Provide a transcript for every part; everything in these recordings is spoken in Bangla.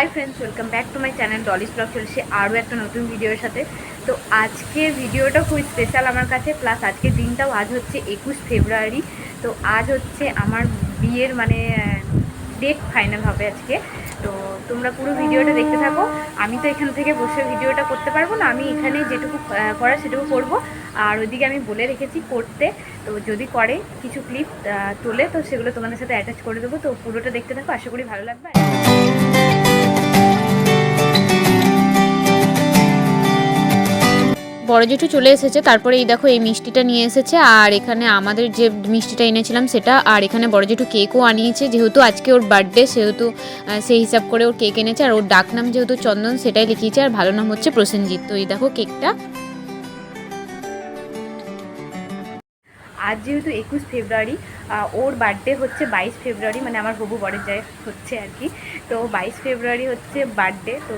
Hi friends welcome back to my channel Dolly's blog চলছে আরও একটা নতুন ভিডিওর সাথে। তো আজকের ভিডিওটা খুব স্পেশাল আমার কাছে প্লাস আজকের দিনটাও আজ হচ্ছে একুশ ফেব্রুয়ারি। তো আজ হচ্ছে আমার বিয়ের মানে ডেট ফাইনাল হবে আজকে। তো তোমরা পুরো ভিডিওটা দেখতে থাকো। আমি তো এখান থেকে বসে ভিডিওটা করতে পারব না, আমি এখানে যেটুকু করার সেটুকু করব। আর ওইদিকে আমি বলে রেখেছি করতে। তো যদি করে কিছু ক্লিপ তোলে, তো সেগুলো তোমাদের সাথে অ্যাটাচ করে দেবো। তো পুরোটা দেখতে থাকো, আশা করি ভালো লাগবে। বড় জেঠু চলে এসেছে, তারপরে এই দেখো এই মিষ্টিটা নিয়ে এসেছে, আর এখানে আমাদের যে মিষ্টিটা এনেছিলাম সেটা, আর এখানে বড় জেঠু কেকও আনিয়েছে, যেহেতু আজকে ওর বার্থডে সেহেতু সেই হিসাব করে ওর কেক এনেছে, আর ওর ডাক নাম যেহেতু চন্দন, সেটাই লিখিয়েছে, আর ভালো নাম হচ্ছে প্রসেনজিৎ, তো এই দেখো কেকটা আজ যেহেতু একুশ ফেব্রুয়ারি ওর বার্থডে হচ্ছে বাইশ ফেব্রুয়ারি মানে আমার হবু বরের যায় হচ্ছে আর কি। তো বাইশ ফেব্রুয়ারি হচ্ছে বার্থডে তো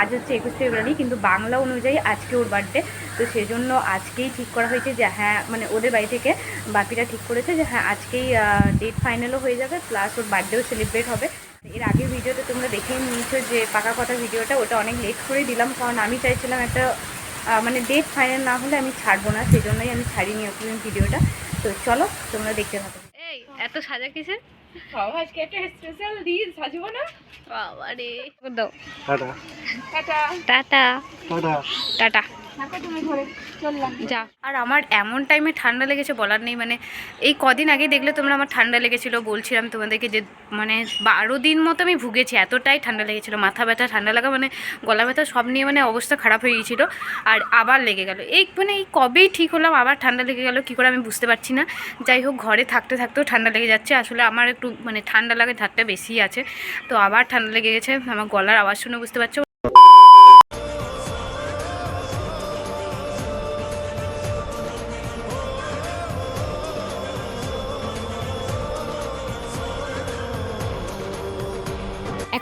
আজ হচ্ছে একুশ ফেব্রুয়ারি, কিন্তু বাংলা অনুযায়ী আজকে ওর বার্থডে তো সেজন্য আজকেই ঠিক করা হয়েছে যে হ্যাঁ মানে ওদের বাড়ি থেকে বাপিরা ঠিক করেছে যে হ্যাঁ আজকেই ডেট ফাইনালও হয়ে যাবে প্লাস ওর বার্থডেও সেলিব্রেট হবে। এর আগের ভিডিওতে তোমরা দেখেই নিয়েছো যে, পাকা কথা ভিডিওটা, ওটা অনেক লেট করে দিলাম, কারণ আমি চাইছিলাম একটা মানে ডেট ফাইনাল না হলে আমি ছাড়বো না সেই জন্যই আমি ছাড়িনি ওপেন ভিডিওটা। তো চলো, তোমরা দেখতে থাকো। এই, এত সাজা কিসের? বাবা আজকে একটা স্পেশাল দিন সাজবো না? বাবা রে দাও টাটা। টাটা। টাটা। টাটা। যা। আর আমার এমন টাইমে ঠান্ডা লেগেছে বলার নেই মানে এই কদিন আগে দেখলে তোমরা আমার ঠান্ডা লেগেছিলো, বলছিলাম তোমাদেরকে যে মানে বারো দিন মতো আমি ভুগেছি, এতটাই ঠান্ডা লেগেছিলো, মাথা ব্যথা, ঠান্ডা লাগা মানে গলা ব্যথা সব নিয়ে মানে অবস্থা খারাপ হয়ে গিয়েছিল, আর আবার লেগে গেল। এই মানে এই কবেই ঠিক হলাম, আবার ঠান্ডা লেগে গেল, কী করে আমি বুঝতে পারছি না। যাই হোক, ঘরে থাকতে থাকতেও ঠান্ডা লেগে যাচ্ছে, আসলে আমার একটু মানে ঠান্ডা লাগে ধারটা বেশি আছে, তো আবার ঠান্ডা লেগে গেছে, আমার গলার আওয়াজ শুনে বুঝতে পারছ?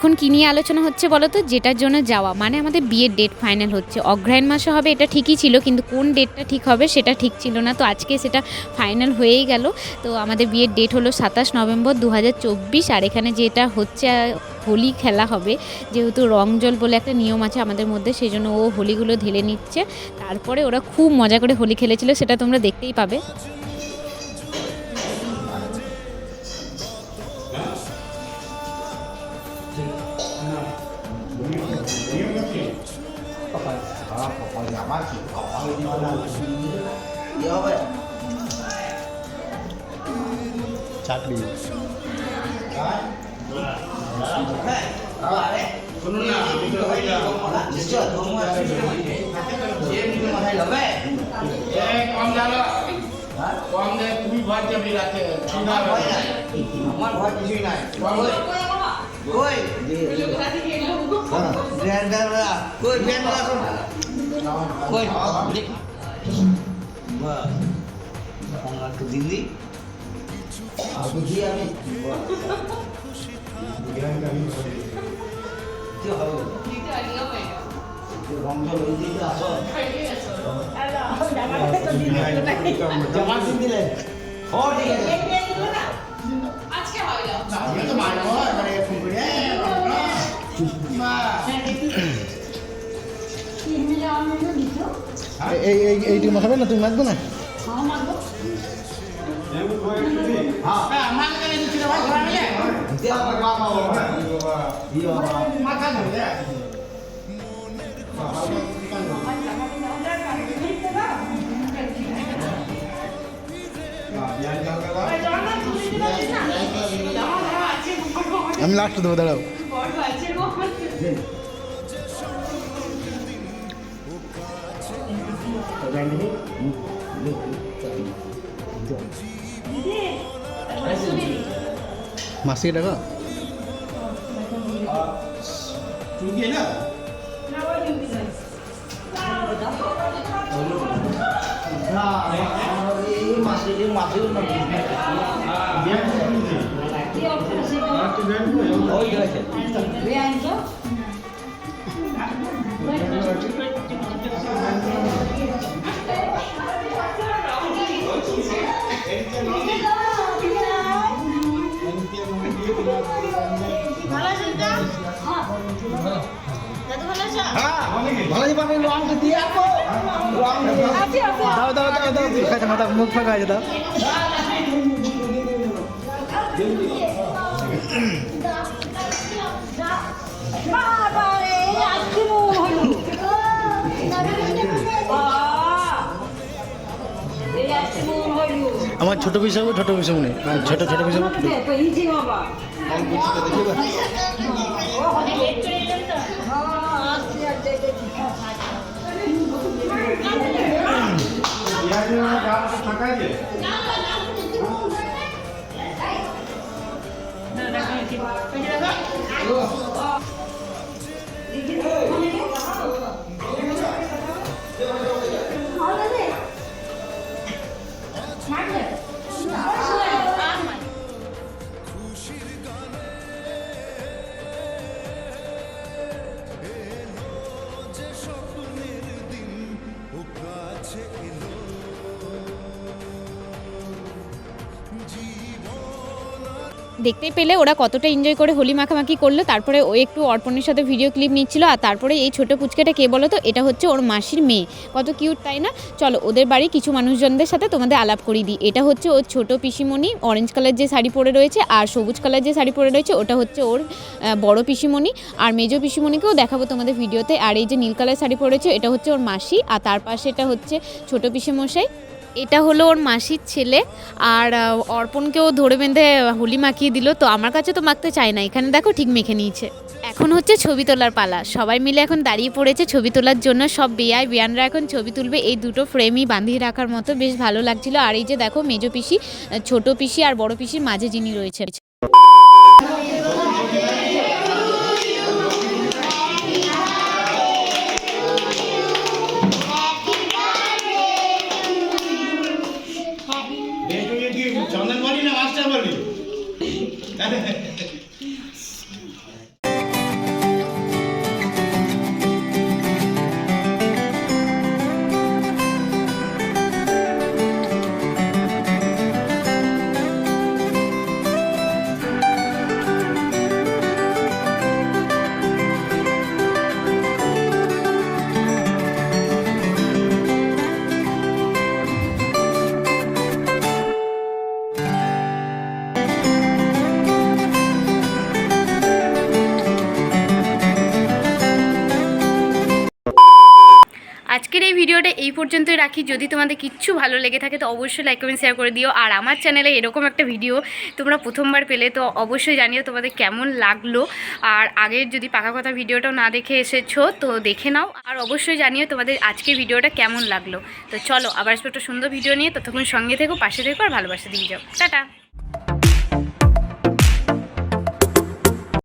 এখন কি নিয়ে আলোচনা হচ্ছে বলো তো যেটার জন্য যাওয়া। মানে আমাদের বিয়ের ডেট ফাইনাল হচ্ছে। অগ্রহায়ণ মাসে হবে, এটা ঠিকই ছিল, কিন্তু কোন ডেটটা ঠিক হবে সেটা ঠিক ছিল না। তো আজকে সেটা ফাইনাল হয়েই গেল। তো আমাদের বিয়ের ডেট হলো সাতাশ নভেম্বর দু হাজার চব্বিশ, আর এখানে যেটা হচ্ছে, হোলি খেলা হবে। যেহেতু রং জল বলে একটা নিয়ম আছে আমাদের মধ্যে সেই জন্য ও হোলিগুলো ঢেলে নিচ্ছে। তারপরে ওরা খুব মজা করে হোলি খেলেছিল, সেটা তোমরা দেখতেই পাবে। চাটনি কম জানো কম দে তুমি ভয় যাবি রাতে আমার ভয় কিছুই নাই ওই কই ব্যান্ড আসুন কই একটু দিল্লি বুঝি আমি কি হবে রং জল ওই দিকে আসো জমা দিন দিলেন ও ঠিক আছে আমি তো মারবো এবারে ফোন করে এই এই না? তুমি না? আমি লাস্ট দেবো দাঁড়াও। মাসি টাকা তুই গিয়ে না এই মাসে এই মাসে না ওই আছে দাও দাও দাও দাও খাইতে মাথা মুখ ফাঁকা হয়েছে দাও আমার ছোট পিস হবে ছোট পিস মনে ছোট ছোট পিস হবে দেখতেই পেলে ওরা কতটা এনজয় করে হোলি মাখামাখি করল, তারপরে ও একটু অর্পণের সাথে ভিডিও ক্লিপ নিচ্ছিল, আর তারপরে এই ছোট পুচকেটা কে বলো তো, এটা হচ্ছে ওর মাসির মেয়ে। কত কিউট তাই না? চলো ওদের বাড়ি কিছু মানুষজনদের সাথে তোমাদের আলাপ করিয়ে দিই। এটা হচ্ছে ওর ছোট পিসিমণি অরেঞ্জ কালার যে শাড়ি পরে রয়েছে আর সবুজ কালার যে শাড়ি পরে রয়েছে, ওটা হচ্ছে ওর বড় পিসিমণি। আর মেজো পিসিমণিকেও দেখাবো তোমাদের ভিডিওতে আর এই যে নীল কালার শাড়ি পরেছে এটা হচ্ছে ওর মাসি, আর তার পাশে এটা হচ্ছে ছোট পিসিমশাই। এটা হলো ওর মাসির ছেলে আর অর্পণকেও ধরে বেঁধে হোলি মাখিয়ে দিল, তো আমার কাছে তো মাখতে চায় না, এখানে দেখো ঠিক মেখে নিয়েছে। এখন হচ্ছে ছবি তোলার পালা, সবাই মিলে এখন দাঁড়িয়ে পড়েছে ছবি তোলার জন্য, সব বেয়ায় বিয়ানরা এখন ছবি তুলবে, এই দুটো ফ্রেমই বাঁধিয়ে রাখার মতো বেশ ভালো লাগছিল, আর এই যে দেখো মেজো পিসি, ছোট পিসি আর বড় পিসির মাঝে যিনি রয়েছে চন্দন বলি না মাস্টার ভিডিওটা এই পর্যন্তই রাখি। যদি তোমাদের কিচ্ছু ভালো লেগে থাকে, তো অবশ্যই লাইক কমেন্ট শেয়ার করে দিও। আর আমার চ্যানেলে এরকম একটা ভিডিও তোমরা প্রথমবার পেলে, তো অবশ্যই জানিও তোমাদের কেমন লাগল। আর আগের যদি পাকা কথা ভিডিওটাও না দেখে এসেছ, তো দেখে নাও। আর অবশ্যই জানিও তোমাদের আজকের ভিডিওটা কেমন লাগল। তো চলো, আবার একটা সুন্দর ভিডিও নিয়ে ততক্ষণ সঙ্গে থেকো, পাশে থেকো, আর ভালোবাসা দিয়ে যাও। টাটা!